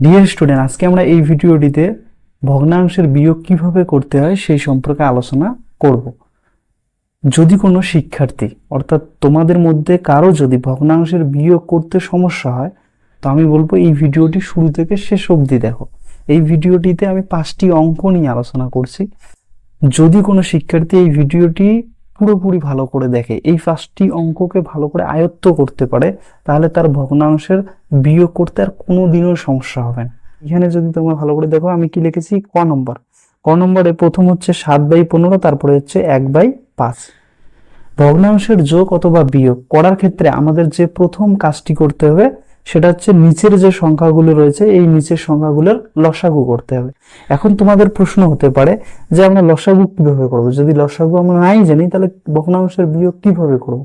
Dear student আজকে আমরা এই ভিডিওটিতে ভগ্নাংশের বিয়োগ কীভাবে করতে হয় সেই সম্পর্কে আলোচনা করব। যদি কোনো শিক্ষার্থী, অর্থাৎ তোমাদের মধ্যে কারও যদি ভগ্নাংশের বিয়োগ করতে সমস্যা হয়, তো আমি বলব এই ভিডিওটি শুরু থেকে শেষ অবধি দেখো। এই ভিডিওটিতে আমি পাঁচটি অঙ্ক নিয়ে আলোচনা করছি। যদি কোনো শিক্ষার্থী এই ভিডিওটি পুরোপুরি ভালো করে দেখে, এই পাঁচটি অঙ্ককে ভালো করে আয়ত্ত করতে পারে, তাহলে তার ভগ্নাংশের বিয়োগ করতে আর কোনো দিনও সমস্যা হবে না। এখানে যদি তোমরা ভালো করে দেখো, আমি কি লিখেছি? ক নম্বর। ক নম্বরে প্রথম হচ্ছে সাত বাই পনেরো, তারপরে হচ্ছে এক বাই পাঁচ। ভগ্নাংশের যোগ অথবা বিয়োগ করার ক্ষেত্রে আমাদের যে প্রথম কাজটি করতে হবে সেটা হচ্ছে নিচের যে সংখ্যাগুলো রয়েছে, এই নিচের সংখ্যাগুলোর লসাগু করতে হবে। এখন তোমাদের প্রশ্ন হতে পারে যে আমরা লসাগু কীভাবে করব? যদি লসাগু আমরা নাই জানি, তাহলে ভগ্নাংশের বিয়োগ কীভাবে করব?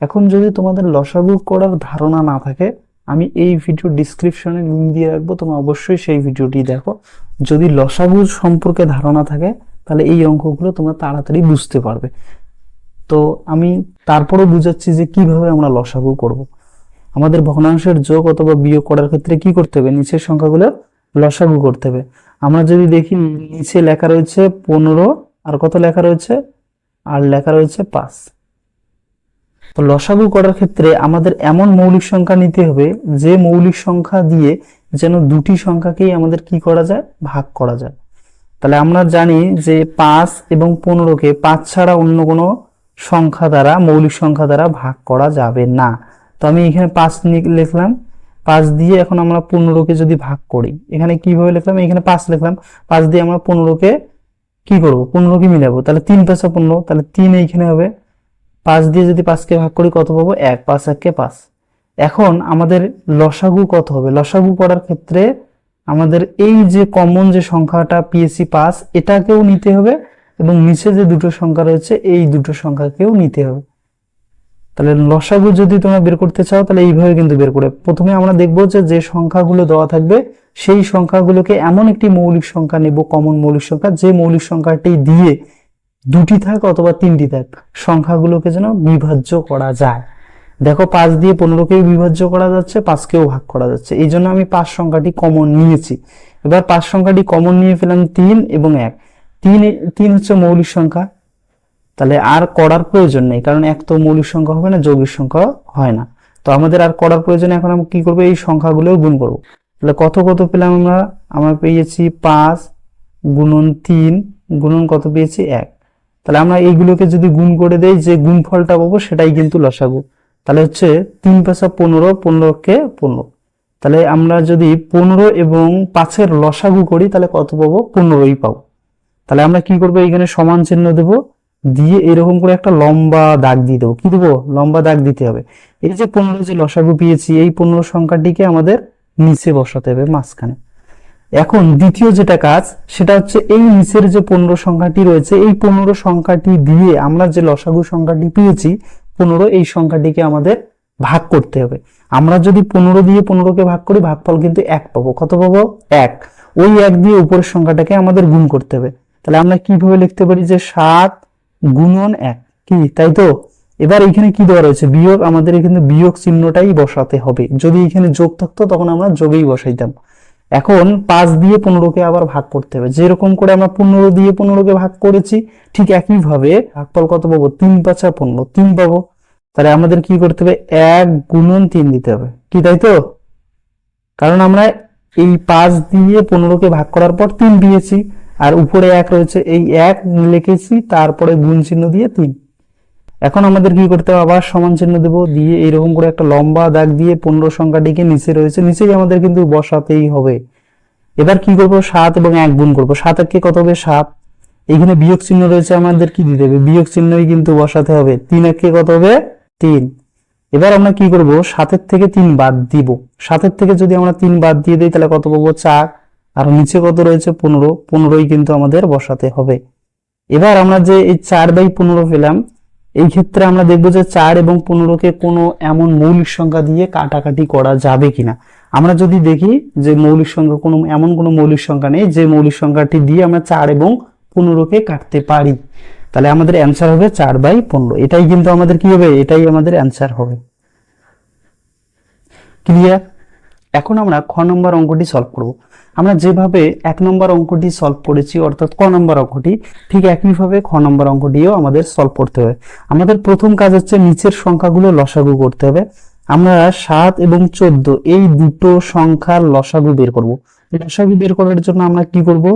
এখন যদি তোমাদের লসাগু করার ধারণা না থাকে, আমি এই ভিডিও ডিসক্রিপশনে লিঙ্ক দিয়ে রাখব, তোমরা অবশ্যই সেই ভিডিওটি দেখো। যদি লসাগু সম্পর্কে ধারণা থাকে, তাহলে এই অঙ্কগুলো তোমরা তাড়াতাড়ি বুঝতে পারবে। তো আমি তারপরও বুঝাচ্ছি যে কীভাবে আমরা লসাগু করব। আমাদের ভগ্নাংশের যোগ অথবা বিয়োগ করার ক্ষেত্রে কি করতে হবে? নিচের সংখ্যাগুলো লসাগু করতে হবে। আমরা যদি দেখি নিচে লেখা রয়েছে পনেরো, আর কত লেখা রয়েছে? আর লেখা রয়েছে পাঁচ। তো লসাগু করার ক্ষেত্রে আমাদের এমন মৌলিক সংখ্যা নিতে হবে, যে মৌলিক সংখ্যা দিয়ে যেন দুটি সংখ্যাকেই আমাদের কি করা যায়? ভাগ করা যায়। তাহলে আমরা জানি যে পাঁচ এবং পনেরোকে পাঁচ ছাড়া অন্য কোনো সংখ্যা দ্বারা, মৌলিক সংখ্যা দ্বারা ভাগ করা যাবে না। তো আমি এখানে পাঁচ লিখলাম। পাঁচ দিয়ে এখন আমরা পনেরোকে যদি ভাগ করি, এখানে কীভাবে লিখলাম? এখানে পাঁচ লিখলাম। পাঁচ দিয়ে আমরা পনেরোকে কি করব? পনেরোকে মিলাবো। তাহলে তিন পেঁচা পনেরো, তাহলে তিন এইখানে হবে। পাঁচ দিয়ে যদি পাঁচকে ভাগ করি, কত পাবো? এক, পাঁচ, এককে পাঁচ। এখন আমাদের লসাগু কত হবে? লসাগু করার ক্ষেত্রে আমাদের এই যে কমন যে সংখ্যাটা পিএসসি পাঁচ, এটাকেও নিতে হবে এবং নিচে যে দুটো সংখ্যা রয়েছে, এই দুটো সংখ্যাকেও নিতে হবে। তাহলে লসাগু যদি তোমরা বের করতে চাও, তাহলে এইভাবে কিন্তু বের করে প্রথমে আমরা দেখব যে যে সংখ্যাগুলো দেওয়া থাকবে, সেই সংখ্যাগুলোকে এমন একটি মৌলিক সংখ্যা নেব কমন মৌলিক সংখ্যা, যে মৌলিক সংখ্যাটি দিয়ে দুটি থাক অথবা তিনটি থাক, সংখ্যাগুলোকে যেন বিভাজ্য করা যায়। দেখো, পাঁচ দিয়ে পনেরোকেও বিভাজ্য করা যাচ্ছে, পাঁচকেও ভাগ করা যাচ্ছে। এই জন্য আমি পাঁচ সংখ্যাটি কমন নিয়েছি। এবার পাঁচ সংখ্যাটি কমন নিয়ে ফেলাম তিন এবং এক। তিন তিন হচ্ছে মৌলিক সংখ্যা তাহলে আর করার প্রয়োজন নেই, কারণ এক তো মৌলিক সংখ্যা হবে না, যৌগিক সংখ্যা হয় না। তো আমাদের আর করার প্রয়োজন এখন আমরা কি করব? এই সংখ্যাগুলো গুণ করব। তাহলে কত কত পেলাম আমরা? আমরা পেয়েছি পাঁচ গুণন তিন, গুণন কত পেয়েছি? এক। তাহলে আমরা এইগুলোকে যদি গুণ করে দেই, যে গুণফলটা পাবো সেটাই কিন্তু লসাগু। তাহলে হচ্ছে তিন পেশা পনেরো, পনেরোকে পনেরো। তাহলে আমরা যদি পনেরো এবং পাঁচের লসাগু করি, তাহলে কত পাবো? পনেরোই পাবো। তাহলে আমরা কি করব? এখানে সমান চিহ্ন দেব। দিয়ে এরকম করে একটা লম্বা দাগ দিয়ে দেবো। কি দেবো? লম্বা দাগ দিতে হবে। এই যে পনেরো যে লসাগু পেয়েছি, এই পনেরো সংখ্যাটিকে আমাদের নিচে বসাতে হবে মাঝখানে। এখন দ্বিতীয় যেটা কাজ, সেটা হচ্ছে এই নিচের যে পনেরো সংখ্যাটি রয়েছে, এই পনেরো সংখ্যাটি দিয়ে আমরা যে লসাগু সংখ্যাটি পেয়েছি, পনেরো এই সংখ্যাটিকে আমাদের ভাগ করতে হবে। আমরা যদি পনেরো দিয়ে পনেরোকে ভাগ করি, ভাগফল কিন্তু এক পাবো। কত পাবো? এক। ওই এক দিয়ে উপরের সংখ্যাটাকে আমাদের গুণ করতে হবে। তাহলে আমরা কীভাবে লিখতে পারি যে সাত গুণন এক। কি, তাই তো? এবার এখানে কি দেওয়া রয়েছে? বিয়োগ, আমাদের এখানে বিয়োগ চিহ্নটাই বসাতে হবে। যদি এখানে যোগ থাকতো, তখন আমরা যোগেই বসাইতাম। এখন পাঁচ দিয়ে পনেরোকে আবার ভাগ করতে হবে। যেরকম করে আমরা পনেরো দিয়ে পনেরোকে ভাগ করেছি, ঠিক একইভাবে ভাগফল কত পাবো? তিন পাঁচা পনেরো, তিন পাবো। তাহলে আমাদের কি করতে হবে? এক গুণন তিন দিতে হবে। কি, তাই তো? কারণ আমরা এই পাঁচ দিয়ে পনেরোকে ভাগ করার পর তিন দিয়েছি। আর উপরে এক রয়েছে, এই এক লিখেছি, তারপরে গুণ চিহ্ন দিয়ে তিন। এখন আমাদের কি করতে হবে? আবার সমান চিহ্ন দেবো, দিয়ে এইরকম করে একটা লম্বা দাগ দিয়ে পনেরো সংখ্যাটিকে নিচে রয়েছে। নিচেই আমাদের কিন্তু বসাতেই হবে। এবার কি করব? সাত এবং এক গুণ করব। সাত এককে কত হবে? সাত। এখানে বিয়োগ চিহ্ন রয়েছে, আমাদের কি দিতে হবে? বিয়োগ চিহ্নই কিন্তু বসাতে হবে। তিন এককে কত হবে? তিন। এবার আমরা কি করব? সাতের থেকে তিন বাদ দিব। সাতের থেকে যদি আমরা তিন বাদ দিয়ে দিই, তাহলে কত পাবো? চার। আর নিচে কত রয়েছে? পনেরো। পনেরোই কিন্তু আমাদের বসাতে হবে। এবার আমরা যে এই চার বাই পনেরো পেলাম, এই ক্ষেত্রে আমরা দেখব যে চার এবং পনেরোকে কোনো এমন মৌলিক সংখ্যা দিয়ে কাটাকাটি করা যাবে কিনা। আমরা যদি দেখি যে মৌলিক সংখ্যা কোনো, এমন কোনো মৌলিক সংখ্যা নেই যে মৌলিক সংখ্যাটি দিয়ে আমরা চার এবং পনেরোকে কাটতে পারি। তাহলে আমাদের অ্যান্সার হবে চার বাই পনেরো। এটাই কিন্তু আমাদের কি হবে? এটাই আমাদের অ্যান্সার হবে। ক্লিয়ার এখন আমরা খ নম্বর অঙ্কটি সলভ করব। আমরা যেভাবে এক নম্বর অঙ্কটি সলভ করেছি, অর্থাৎ ক নম্বর অঙ্কটি, ঠিক একইভাবে খ নম্বর অঙ্কটিও আমাদের সলভ করতে হবে। আমাদের প্রথম কাজ হচ্ছে নিচের সংখ্যাগুলো লসাগু করতে হবে। আমরা সাত এবং চোদ্দ, এই দুটো সংখ্যার লসাগু বের করব। লসাগু বের করার জন্য আমরা কি করব?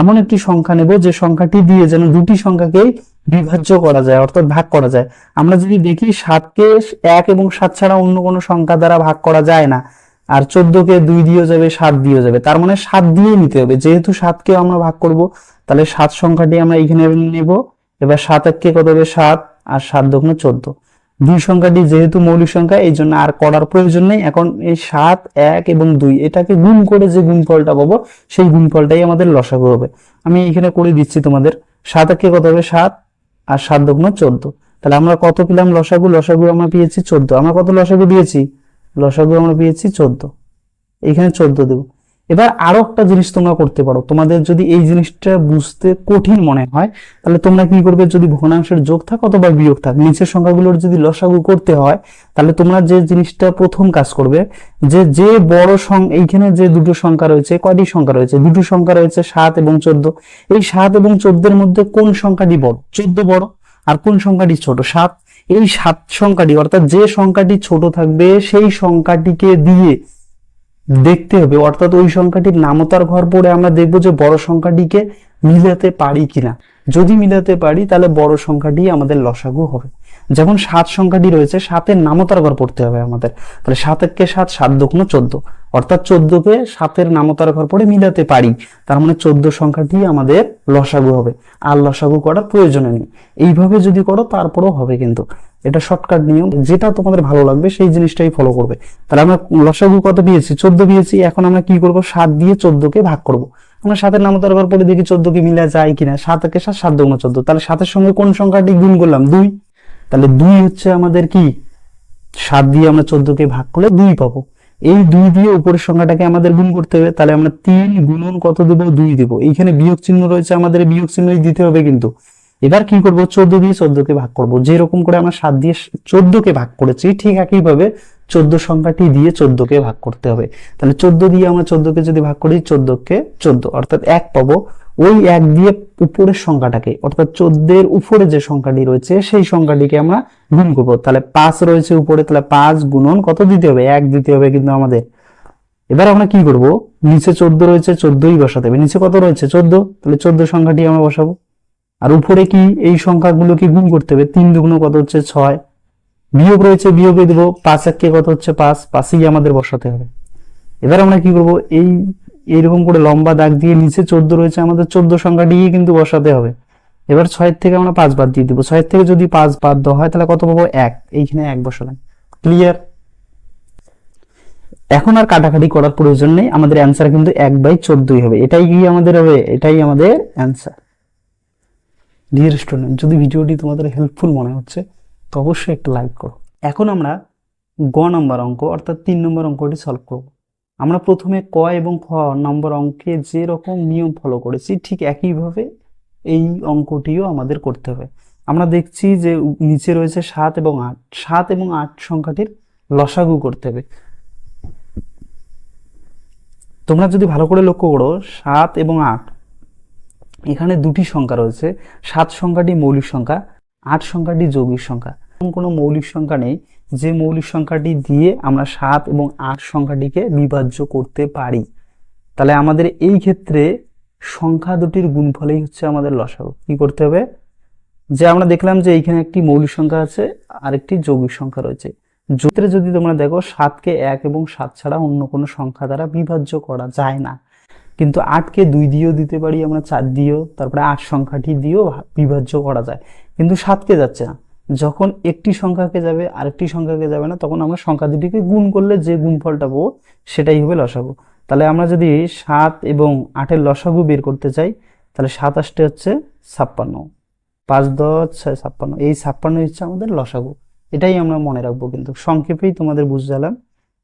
এমন একটি সংখ্যা নেব যে সংখ্যাটি দিয়ে যেন দুটি সংখ্যাকে বিভাজ্য করা যায়, অর্থাৎ ভাগ করা যায়। আমরা যদি দেখি সাতকে এক এবং সাত ছাড়া অন্য কোনো সংখ্যা দ্বারা ভাগ করা যায় না আর চোদ্দকে দুই দিয়েও যাবে, সাত দিয়েও যাবে। তার মানে সাত দিয়ে নিতে হবে। যেহেতু সাতকে আমরা ভাগ করব, তাহলে সাত সংখ্যাটি আমরা এখানে নেব। এবার সাত এককে কত হবে? সাত। আর সাত দক্ষিণ চোদ্দ। দুই সংখ্যাটি যেহেতু মৌলিক সংখ্যা, এই জন্য আর করার প্রয়োজন নেই। এখন এই সাত, এক এবং দুই, এটাকে গুণ করে যে গুণফলটা পাবো, সেই গুণফলটাই আমাদের লসাগু হবে। আমি এখানে করে দিচ্ছি তোমাদের। সাত একে কত হবে? সাত। আর সাত দক্ষিণ চোদ্দ। তাহলে আমরা কত পেলাম লসাগু? লসাগু আমরা পেয়েছি চোদ্দ। আমরা কত লসাগু দিয়েছি? লসাগু আমরা পেয়েছি চোদ্দ। এখানে চোদ্দ দেবো। এবার আরও একটা জিনিস তোমরা করতে পারো। তোমাদের যদি এই জিনিসটা বুঝতে কঠিন মনে হয়, তাহলে তোমরা কি করবে? যদি ভগ্নাংশের যোগ থাক অথবা বিয়োগ থাক, নিচের সংখ্যাগুলোর যদি লসাগু করতে হয়, তাহলে তোমরা যে জিনিসটা প্রথম কাজ করবে, যে যে বড় সং, এইখানে যে দুটো সংখ্যা রয়েছে, কয়টি সংখ্যা রয়েছে? দুটো সংখ্যা রয়েছে সাত এবং চোদ্দ। এই সাত এবং চোদ্দের মধ্যে কোন সংখ্যাটি বড়? চোদ্দ বড়। আর কোন সংখ্যাটি ছোট? সাত এই সাত সংখ্যাটি, অর্থাৎ যে সংখ্যাটি ছোট থাকবে, সেই সংখ্যাটিকে দিয়ে দেখতে হবে। অর্থাৎ ওই সংখ্যাটির নামতার ঘর পড়ে আমরা দেখব যে বড় সংখ্যাটিকে মিলাতে পারি কিনা। যদি মিলাতে পারি, তাহলে বড় সংখ্যাটি আমাদের লসাগু হবে। যেমন সাত সংখ্যাটি রয়েছে, সাতের নামতার ঘর পড়তে হবে আমাদের। তাহলে সাত এককে সাত? সাত দক্ষিণ চোদ্দ। অর্থাৎ চোদ্দকে সাতের নামতার ঘর পড়ে মিলাতে পারি। তার মানে চোদ্দ সংখ্যাটি আমাদের লসাগু হবে। আর লসাগু করার প্রয়োজন নেই। এইভাবে যদি করো, তারপরেও হবে কিন্তু। এটা শর্টকাট নিয়ম। যেটা তোমাদের ভালো লাগবে, সেই জিনিসটাই ফলো করবে। তাহলে আমরা লসাগু কত পেয়েছি চোদ্দ পেয়েছি এখন আমরা কি করব? সাত দিয়ে চোদ্দকে ভাগ করব। আমরা সাতের নামতার ঘর পরে দেখি চোদ্দকে মিলা যায় কিনা। সাত একে সাত? সাত দুগুণ চোদ্দ। তাহলে সাতের সঙ্গে কোন সংখ্যাটি গুণ করলাম? দুই। তাহলে দুই হচ্ছে আমাদের কি? সাত দিয়ে আমরা চোদ্দকে ভাগ করলে দুই পাবো। এই দুই দিয়ে উপরের সংখ্যাটাকে আমাদের গুণ করতে হবে, তাহলে আমরা তিন গুণন কত দেবো? দুই দেবো। এইখানে বিয়োগ চিহ্ন রয়েছে, আমাদের বিয়োগ চিহ্নই দিতে হবে কিন্তু। এবার কি করব? চোদ্দ দিয়ে চোদ্দকে ভাগ করব। যেরকম করে আমরা সাত দিয়ে চোদ্দকে ভাগ করেছি, ঠিক একইভাবে চোদ্দ সংখ্যাটি দিয়ে চোদ্দকে ভাগ করতে হবে। তাহলে চোদ্দ দিয়ে আমরা চোদ্দকে যদি ভাগ করি, চোদ্দকে চোদ্দ, অর্থাৎ এক পাবো। ওই এক দিয়ে উপরের সংখ্যাটাকে, অর্থাৎ চোদ্দের উপরে যে সংখ্যাটি রয়েছে, সেই সংখ্যাটিকে আমরা গুণ করব। তাহলে পাঁচ রয়েছে উপরে, তাহলে পাঁচ গুণন কত দিতে হবে? এক দিতে হবে কিন্তু আমাদের। এবার আমরা কি করব? নিচে চোদ্দ রয়েছে, চোদ্দই বসাতে হবে। নিচে কত রয়েছে? চোদ্দ। তাহলে চোদ্দ সংখ্যাটি আমরা বসাবো। আর উপরে কি? এই সংখ্যাগুলোকে গুণ করতে হবে। তিন দুগুণ কত হচ্ছে? ছয়। বিয়োগ রয়েছে, বিয়োগে দেবো। পাঁচ এককে কত হচ্ছে? পাঁচ। পাঁচই আমাদের বসাতে হবে। এবার আমরা কি করব? এই এইরকম করে লম্বা দাগ দিয়ে নিচে চোদ্দ রয়েছে, আমাদের চোদ্দ সংখ্যাটি কিন্তু বসাতে হবে। এবার ছয়ের থেকে আমরা পাঁচ বাদ দিয়ে দিব। ছয়ের থেকে যদি পাঁচ বাদ দেওয়া হয়, তাহলে কত পাবো? এক। এইখানে এক বসালাম। ক্লিয়ার এখন আর কাটাকাটি করার প্রয়োজন নেই। আমাদের অ্যান্সার কিন্তু এক বাই চোদ্দই হবে। এটাই কি আমাদের হবে, এটাই আমাদের অ্যান্সার ডিয়ার স্টুডেন্ট যদি ভিডিওটি তোমাদের হেল্পফুল মনে হচ্ছে, তো অবশ্যই একটা লাইক করো। এখন আমরা গ নম্বর অঙ্ক, অর্থাৎ তিন নম্বর অঙ্কটি সলভ করব। আমরা প্রথমে ক এবং খ নম্বর অঙ্কে যে রকম নিয়ম ফলো করেছি, ঠিক একইভাবে এই অঙ্কটিও আমাদের করতে হবে। আমরা দেখছি যে নিচে রয়েছে সাত এবং আট। সাত এবং আট সংখ্যাটির লসাগু করতে হবে। তোমরা যদি ভালো করে লক্ষ্য করো, সাত এবং আট, এখানে দুটি সংখ্যা রয়েছে। সাত সংখ্যাটি মৌলিক সংখ্যা, আট সংখ্যাটি যৌগিক সংখ্যা। কোনো মৌলিক সংখ্যা নেই। যে মৌলিক সংখ্যাটি দিয়ে আমরা সাত এবং আট সংখ্যাটিকে বিভাজ্য করতে পারি। তাহলে আমাদের এই ক্ষেত্রে সংখ্যা দুটির গুণফলেই হচ্ছে আমাদের লসাগু। কি করতে হবে? যে আমরা দেখলাম যে এইখানে একটি মৌলিক সংখ্যা আছে আর একটি যৌগিক সংখ্যা রয়েছে। যুত্রে যদি তোমরা দেখো, সাতকে এক এবং সাত ছাড়া অন্য কোনো সংখ্যা দ্বারা বিভাজ্য করা যায় না। কিন্তু আটকে দুই দিয়েও দিতে পারি, আমরা চার দিয়েও, তারপরে আট সংখ্যাটি দিয়েও বিভাজ্য করা যায়। কিন্তু সাতকে যাচ্ছে না। যখন একটি সংখ্যাকে যাবে, আরেকটি সংখ্যাকে যাবে না, তখন আমরা সংখ্যা দুটিকে গুণ করলে যে গুণফলটা পাবো, সেটাই হবে লসাগু। তাহলে আমরা যদি সাত এবং আটের লসাগু বের করতে চাই, তাহলে সাত আষ্টে হচ্ছে ছাপ্পান্ন। পাঁচ দশ ছয় ছাপ্পান্ন, এই ছাপ্পান্ন হচ্ছে আমাদের লসাগু। এটাই আমরা মনে রাখব কিন্তু, সংক্ষেপেই তোমাদের বুঝালাম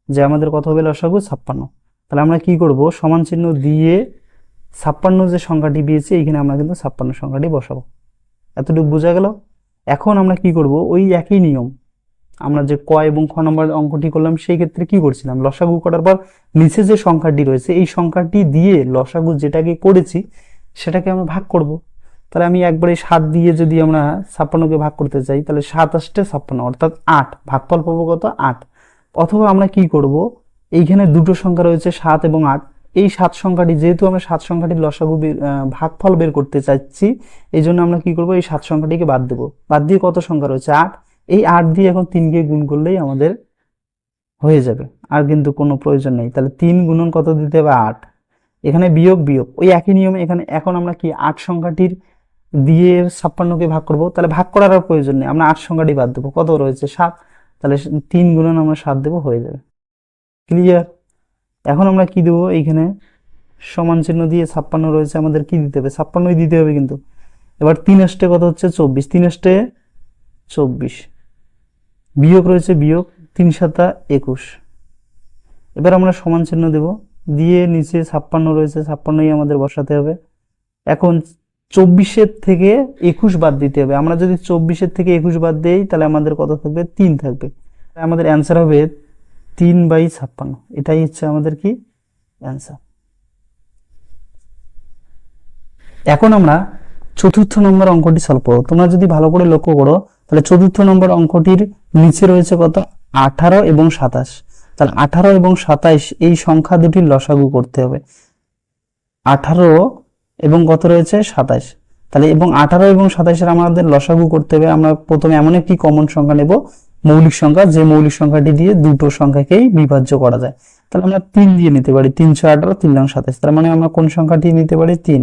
যে আমাদের কত হবে লসাগু? ছাপ্পান্ন। তাহলে আমরা কি করব? সমান চিহ্ন দিয়ে ছাপ্পান্ন যে সংখ্যাটি পেয়েছি, এইখানে আমরা কিন্তু ছাপ্পান্ন সংখ্যাটি বসাবো। এতটুকু বোঝা গেল? এখন আমরা কি করব? ওই একই নিয়ম। আমরা যে ক এবং খ নম্বর অঙ্কটি করলাম, সেই ক্ষেত্রে কি করছিলাম? লসাগু করার পর নিচে যে সংখ্যাটি রয়েছে, এই সংখ্যাটি দিয়ে লসাগু যেটাকে করেছি, সেটাকে আমরা ভাগ করব। তাহলে আমি একবারে সাত দিয়ে যদি আমরা ছাপ্পান্নকে ভাগ করতে চাই, তাহলে সাত আসতে ছাপ্পান্ন, অর্থাৎ আট। ভাগফল পাবো কত? আট। অথবা আমরা কি করব? এইখানে দুটো সংখ্যা রয়েছে, সাত এবং আট। এই সাত সংখ্যাটি, যেহেতু আমরা সাত সংখ্যাটির লসাগু ভাগফল বের করতে চাচ্ছি, এই জন্য আমরা কি করব? এই সাত সংখ্যাটিকে বাদ দেবো। বাদ দিয়ে কত সংখ্যা রয়েছে? আট। এই আট দিয়ে এখন তিনকে গুণ করলেই আমাদের হয়ে যাবে। আর কিন্তু কোনো প্রয়োজন নেই। তাহলে তিন গুণন কত দিতে হবে? আট। এখানে বিয়োগ বিয়োগ। ওই একই নিয়মে এখানে, এখন আমরা কি আট সংখ্যাটির দিয়ে ছাপ্পান্নকে ভাগ করব? তাহলে ভাগ করার আর প্রয়োজন নেই। আমরা আট সংখ্যাটি বাদ দেবো। কত রয়েছে? সাত। তাহলে তিন গুণন আমরা সাত দেবো, হয়ে যাবে। ক্লিয়ার এখন আমরা কি দেবো? এইখানে সমান চিহ্ন দিয়ে ছাপ্পান্ন রয়েছে, আমাদের কি দিতে হবে? ছাপ্পান্নই দিতে হবে কিন্তু। এবার তিন আষ্টে কত হচ্ছে? চব্বিশ। তিন আষ্টে চব্বিশ। বিয়োগ রয়েছে বিয়োগ তিন সাতা একুশ। এবার আমরা সমান চিহ্ন দেব। দিয়ে নিচে ছাপ্পান্ন রয়েছে, ছাপ্পান্নই আমাদের বসাতে হবে। এখন চব্বিশের থেকে একুশ বাদ দিতে হবে। আমরা যদি চব্বিশের থেকে একুশ বাদ দিই, তাহলে আমাদের কত থাকবে? তিন থাকবে। আমাদের অ্যান্সার হবে তিন বাই ছাপ্পান্ন। এটাই হচ্ছে আমাদের কি অ্যান্সার এখন আমরা চতুর্থ নম্বর অঙ্কটি সলভ করব। তোমরা যদি ভালো করে লক্ষ্য করো, তাহলে চতুর্থ নম্বর অঙ্কটির নিচে রয়েছে কত? আঠারো এবং সাতাশ। তাহলে আঠারো এবং সাতাইশ, এই সংখ্যা দুটির লসাগু করতে হবে। আঠারো এবং কত রয়েছে? সাতাইশ তাহলে এবং আঠারো এবং সাতাইশের আমাদের লসাগু করতে হবে। আমরা প্রথমে এমন একটি কমন সংখ্যা নেব মৌলিক সংখ্যা, যে মৌলিক সংখ্যাটি দিয়ে দুটো সংখ্যাকেই বিভাজ্য করা যায়। তাহলে আমরা তিন দিয়ে নিতে পারি তিনশো আঠারো, তিন লং সাতাশ। তার মানে আমরা কোন সংখ্যাটি নিতে পারি? তিন।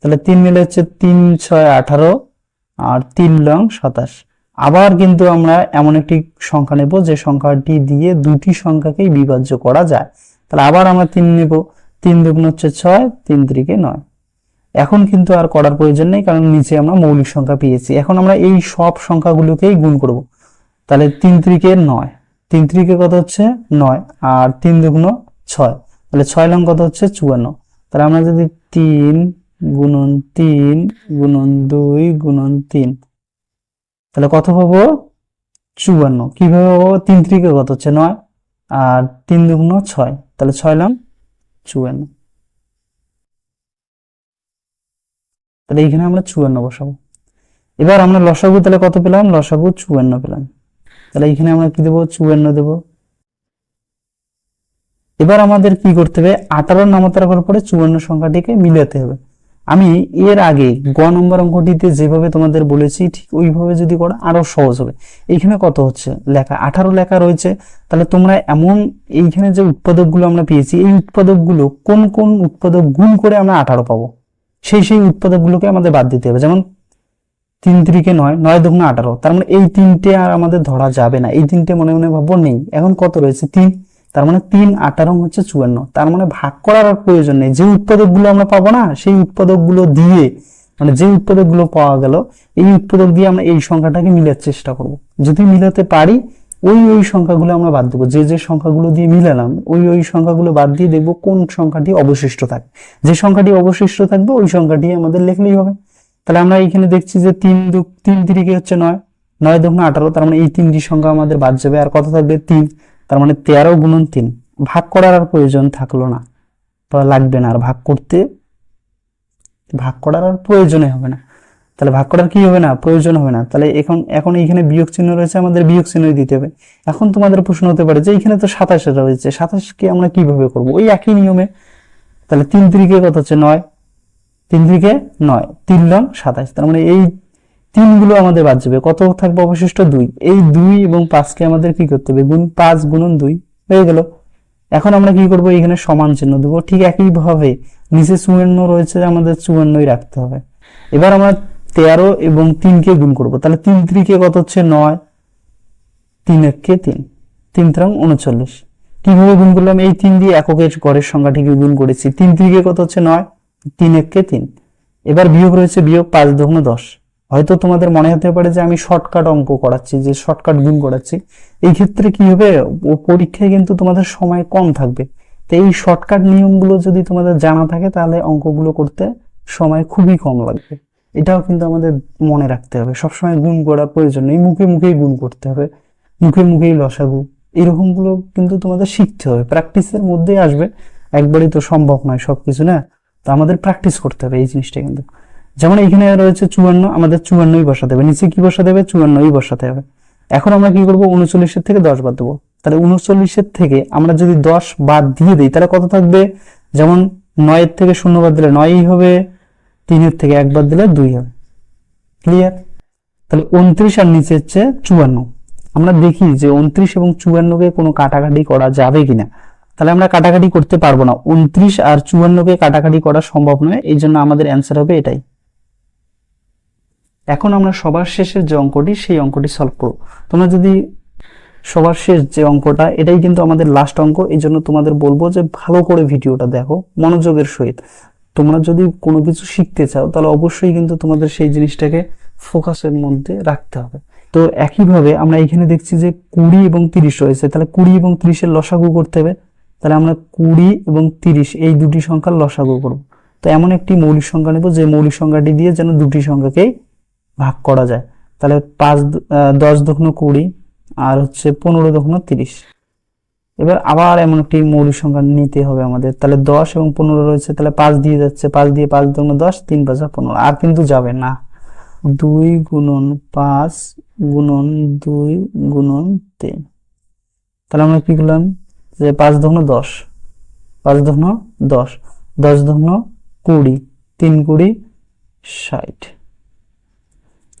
তাহলে তিন মিলে হচ্ছে তিন ছয় আঠারো আর তিন লং সাতাশ। আবার কিন্তু আমরা এমন একটি সংখ্যা নেব, যে সংখ্যাটি দিয়ে দুটি সংখ্যাকেই বিভাজ্য করা যায়। তাহলে আবার আমরা তিন নেব। তিন দুগুণ হচ্ছে ছয়, তিন তিরিকে নয়। এখন কিন্তু আর করার প্রয়োজন নেই, কারণ নিচে আমরা মৌলিক সংখ্যা পেয়েছি। এখন আমরা এই সব সংখ্যাগুলোকেই গুণ করব। তাহলে তিন ত্রিকে নয়। তিন ত্রিকে কত হচ্ছে? নয়। আর তিন দুগুণ ছয়। তাহলে ছয় লং কত হচ্ছে? চুয়ান্ন। তাহলে আমরা যদি তিন গুণন তিন গুণন দুই গুণন তিন, তাহলে কত পাবো? চুয়ান্ন। কীভাবে পাবো? তিন ত্রিকে কত হচ্ছে? নয়। আর তিন দুগুণ ছয়। তাহলে ছয় লং চুয়ান্ন। তাহলে এইখানে আমরা চুয়ান্ন বসাবো। এবার আমরা লসাগু তাহলে কত পেলাম? লসাগু চুয়ান্ন পেলাম। তাহলে এইখানে আমরা কি দেবো? চুয়ান্ন দেবো। এবার আমাদের কি করতে হবে? আঠারো নামতার করার পরে চুয়ান্ন সংখ্যাটিকে মিলাতে হবে। আমি এর আগে গ নম্বর অঙ্কটিতে যেভাবে তোমাদের বলেছি, ঠিক ওইভাবে যদি করো, আরও সহজ হবে। এইখানে কত হচ্ছে? লেখা, আঠারো লেখা রয়েছে। তাহলে তোমরা এমন এইখানে যে উৎপাদকগুলো আমরা পেয়েছি, এই উৎপাদকগুলো কোন কোন উৎপাদক গুণ করে আমরা আঠারো পাবো? সেই সেই উৎপাদকগুলোকে আমাদের বাদ দিতে হবে। যেমন তিন তিরিকে নয় নয় দুগুণ আঠারো। তার মানে এই তিনটে আর আমাদের ধরা যাবে না। এই তিনটে মনে মনে ভাববো নেই। এখন কত রয়েছে? তিন। তার মানে তিন, আঠারো হচ্ছে চুয়ান্ন। তার মানে ভাগ করার আর প্রয়োজন নেই। যে উৎপাদকগুলো আমরা পাবো না, সেই উৎপাদকগুলো দিয়ে মানে যে উৎপাদকগুলো পাওয়া গেল, এই উৎপাদক দিয়ে আমরা এই সংখ্যাটাকে মিলার চেষ্টা করব। যদি মিলাতে পারি, ওই ওই সংখ্যাগুলো আমরা বাদ দেবো। যে যে সংখ্যাগুলো দিয়ে মিলালাম, ওই ওই সংখ্যাগুলো বাদ দিয়ে দেখব কোন সংখ্যাটি অবশিষ্ট থাকে যে সংখ্যাটি অবশিষ্ট থাকবে, ওই সংখ্যাটি আমাদের লিখলেই হবে। তাহলে আমরা এখানে দেখছি যে তিন দু তিন তিরিকে হচ্ছে নয়। নয় দুগুণ আঠারো, তার মানে এই তিনটি সংখ্যা আমাদের বাদ যাবে। আর কত থাকবে? তিন। তার মানে তেরো গুণন তিন। ভাগ করার আর প্রয়োজন থাকল না। বা লাগবে না। আর ভাগ করতে, ভাগ করার আর প্রয়োজনে হবে না। তাহলে ভাগ করার কি হবে না? প্রয়োজন হবে না। তাহলে এখন এখন এইখানে বিয়োগ চিহ্ন রয়েছে, আমাদের বিয়োগ চিহ্নই দিতে হবে। এখন তোমাদের প্রশ্ন হতে পারে যে এইখানে তো সাতাশে রয়েছে। সাতাশকে আমরা কীভাবে করব? ওই একই নিয়মে। তাহলে তিন তিরিকে কত হচ্ছে নয়। তিন থেকে নয়, তিন লং সাতাশ। তার মানে এই তিনগুলো আমাদের বাদ যাবে। কত থাকবে অবশিষ্ট? দুই। এই দুই এবং পাঁচকে আমাদের কি করতে হবে? গুণ পাঁচ গুণন দুই। হয়ে গেল। এখন আমরা কি করব? এখানে সমান চিহ্ন দেবো। ঠিক একইভাবে নিচে চুয়ান্ন রয়েছে, আমাদের চুয়ান্নই রাখতে হবে। এবার আমরা তেরো এবং তিনকে গুণ করব। তাহলে তিন ত্রিকে কত হচ্ছে? নয়। তিন এককে তিন। তিন ত্রাং উনচল্লিশ। কীভাবে গুণ করলাম? এই তিন দিয়ে এককের গড়ের সংখ্যাটিকে গুণ করেছি। তিন ত্রিকে কত হচ্ছে? নয়। তিন এককে তিন। এবার বিয়োগ রয়েছে বিয়োগ পাঁচ দশম দশ। হয়তো তোমাদের মনে হতে পারে যে আমি শর্টকাট অঙ্ক করাচ্ছি, যে শর্টকাট গুণ করাচ্ছি। এই ক্ষেত্রে কি হবে? পরীক্ষায় কিন্তু তোমাদের সময় কম থাকবে। তো এই শর্টকাট নিয়মগুলো যদি তোমাদের জানা থাকে, তাহলে অঙ্কগুলো করতে সময় খুবই কম লাগবে। এটাও কিন্তু আমাদের মনে রাখতে হবে। সবসময় গুণ করার প্রয়োজন নেই। মুখে মুখেই গুণ করতে হবে। মুখে মুখেই লসাগু। এরকমগুলো কিন্তু তোমাদের শিখতে হবে। প্র্যাকটিসের মধ্যেই আসবে। একবারই তো সম্ভব নয় সবকিছু, না? তো আমাদের প্র্যাকটিস করতে হবে এই জিনিসটা কিন্তু। যেমন এখানে রয়েছে চুয়ান্ন, আমাদের চুয়ান্নই বসাতে হবে। নিচে কি বসাতে হবে? চুয়ান্নই বসাতে হবে। এখন আমরা কি করব? উনচল্লিশের থেকে দশ বাদ দেবো। তাহলে উনচল্লিশের থেকে আমরা যদি দশ বাদ দিয়ে দিই, তাহলে কত থাকবে? যেমন নয়ের থেকে শূন্য বাদ দিলে নয়ই হবে, তিনের থেকে এক বাদ দিলে দুই হবে। ক্লিয়ার তাহলে উনত্রিশ আর নিচে হচ্ছে চুয়ান্ন। আমরা দেখি যে উনত্রিশ এবং চুয়ান্নকে কোনো কাটাকাটি করা যাবে কিনা। তাহলে আমরা কাটাকাটি করতে পারব না। উনত্রিশ আর চুয়ান্নকে কাটাকাটি করা সম্ভব নয়, এই জন্য আমাদের অ্যান্সার হবে এটাই। এখন আমরা সবার শেষের যে অঙ্কটি, সেই অঙ্কটি সলভ করব। তোমরা যদি সবার শেষ যে অঙ্কটা, এটাই কিন্তু আমাদের লাস্ট অঙ্ক, এই জন্য তোমাদের বলব যে ভালো করে ভিডিওটা দেখো, মনোযোগের সহিত। তোমরা যদি কোনো কিছু শিখতে চাও, তাহলে অবশ্যই কিন্তু তোমাদের সেই জিনিসটাকে ফোকাসের মধ্যে রাখতে হবে। তো একইভাবে আমরা এখানে দেখছি যে কুড়ি এবং তিরিশ রয়েছে, তাহলে কুড়ি এবং তিরিশের লসাগু করতে হবে। তাহলে আমরা কুড়ি এবং তিরিশ, এই দুটি সংখ্যার লসাগু করব। তো এমন একটি মৌলিক সংখ্যা নেব যে মৌলিক সংখ্যাটি দিয়ে যেন দুটি সংখ্যাকেই ভাগ করা যায়। তাহলে পাঁচ দশ দক্ষিণ কুড়ি আর হচ্ছে পনেরো দক্ষিণ তিরিশ। এবার আবার এমন একটি মৌলিক সংখ্যা নিতে হবে আমাদের। তাহলে দশ এবং পনেরো রয়েছে, তাহলে পাঁচ দিয়ে যাচ্ছে, পাঁচ দিয়ে পাঁচ দক্ষিণ দশ, তিন পাঁচ পনেরো। আর কিন্তু যাবে না। দুই গুণন পাঁচ গুণন দুই গুণন তিন। তাহলে আমরা কি করলাম? যে পাঁচ দক্ষিণ দশ, পাঁচ দক্ষিণ দশ দশ দক্ষিণ কুড়ি, তিন কুড়ি ষাট।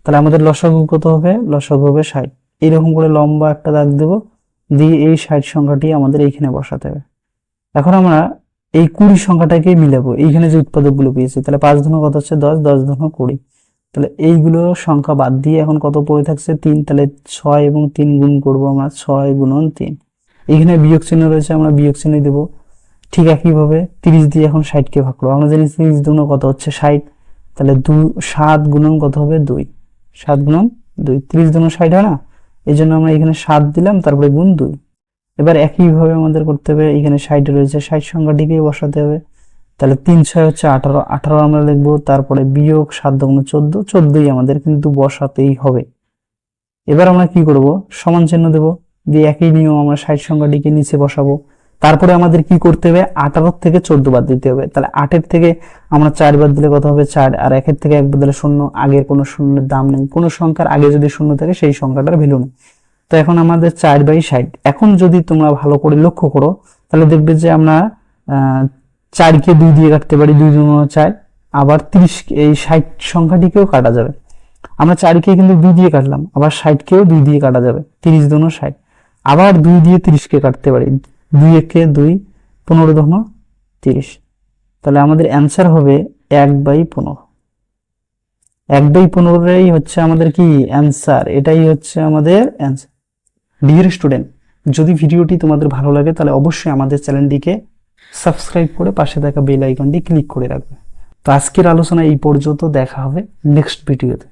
তাহলে আমাদের লসাগু কত হবে? লসাগু হবে ষাট। এইরকম করে লম্বা একটা দাগ দেব, দিয়ে এই ষাট সংখ্যাটি আমাদের এইখানে বসাতে হবে। এখন আমরা এই কুড়ি সংখ্যাটাকে মিলাবো। এইখানে যে উৎপাদকগুলো পেয়েছি, তাহলে পাঁচ ধন কত হচ্ছে? দশ দশ ধন কুড়ি। তাহলে এইগুলো সংখ্যা বাদ দিয়ে এখন কত পড়ে থাকছে? তিন, তাহলে ছয় এবং তিন গুণ করব আমরা, ছয় গুণন তিন। এখানে বিয়োগ চিহ্ন রয়েছে, আমরা বিয়োগ চিহ্ন দেবো। ঠিক একইভাবে তিরিশ দিয়ে এখন ষাটকে ভাগ করব। আমরা জানি তিরিশ দুগুণ কত হচ্ছে ষাট। তাহলে দু, সাত গুণন কত হবে? দুই। সাত গুণন দুই। তিরিশ দুগুণ ষাট হয় না? এই জন্য আমরা এখানে সাত দিলাম, তারপরে গুণ দুই। এবার একইভাবে আমাদের করতে হবে, এখানে ষাট রয়েছে। ষাট সংখ্যাটিকেই বসাতে হবে। তাহলে তিন ছয় হচ্ছে আঠারো। আঠারো আমরা লিখব, তারপরে বিয়োগ সাত দুগুণ চোদ্দ। চোদ্দই আমাদের কিন্তু বসাতেই হবে। এবার আমরা কি করব? সমান চিহ্ন দেব। দিয়ে একই নিয়ম আমরা ষাট সংখ্যাটিকে নিচে বসাবো। তারপরে আমাদের কি করতে হবে? আঠারো থেকে চোদ্দ বাদ দিতে হবে। তাহলে আটের থেকে আমরা চার বাদ দিলে কত হবে? চার। আর একের থেকে এক বদলে শূন্য। আগের কোনো শূন্যের দাম নেই। কোনো সংখ্যার আগে যদি শূন্য থাকে, সেই সংখ্যাটার ভ্যালু নেই। তো এখন আমাদের চার বাই ষাট। এখন যদি তোমরা ভালো করে লক্ষ্য করো, তাহলে দেখবে যে আমরা চারকে দুই দিয়ে কাটতে পারি, দুই দুগুণ চার। আবার তিরিশ এই ষাট সংখ্যাটিকেও কাটা যাবে। আমরা চারকে কিন্তু দুই দিয়ে কাটলাম। আবার ষাটকেও দুই দিয়ে কাটা যাবে। তিরিশ দুনো ষাট। আবার দুই দিয়ে তিরিশকে কাটতে পারি। দুই একে দুই, পনেরো দহন তিরিশ। তাহলে আমাদের অ্যান্সার হবে এক বাই পনেরো। এক বাই পনেরোটাই হচ্ছে আমাদের কি? অ্যান্সার। এটাই হচ্ছে আমাদের অ্যান্সার। ডিয়ার স্টুডেন্ট, যদি ভিডিওটি তোমাদের ভালো লাগে, তাহলে অবশ্যই আমাদের চ্যানেলটিকে সাবস্ক্রাইব করে পাশে থাকা বেল আইকনটি ক্লিক করে রাখবে। তো আজকের আলোচনা এই পর্যন্ত, দেখা হবে নেক্সট ভিডিওতে।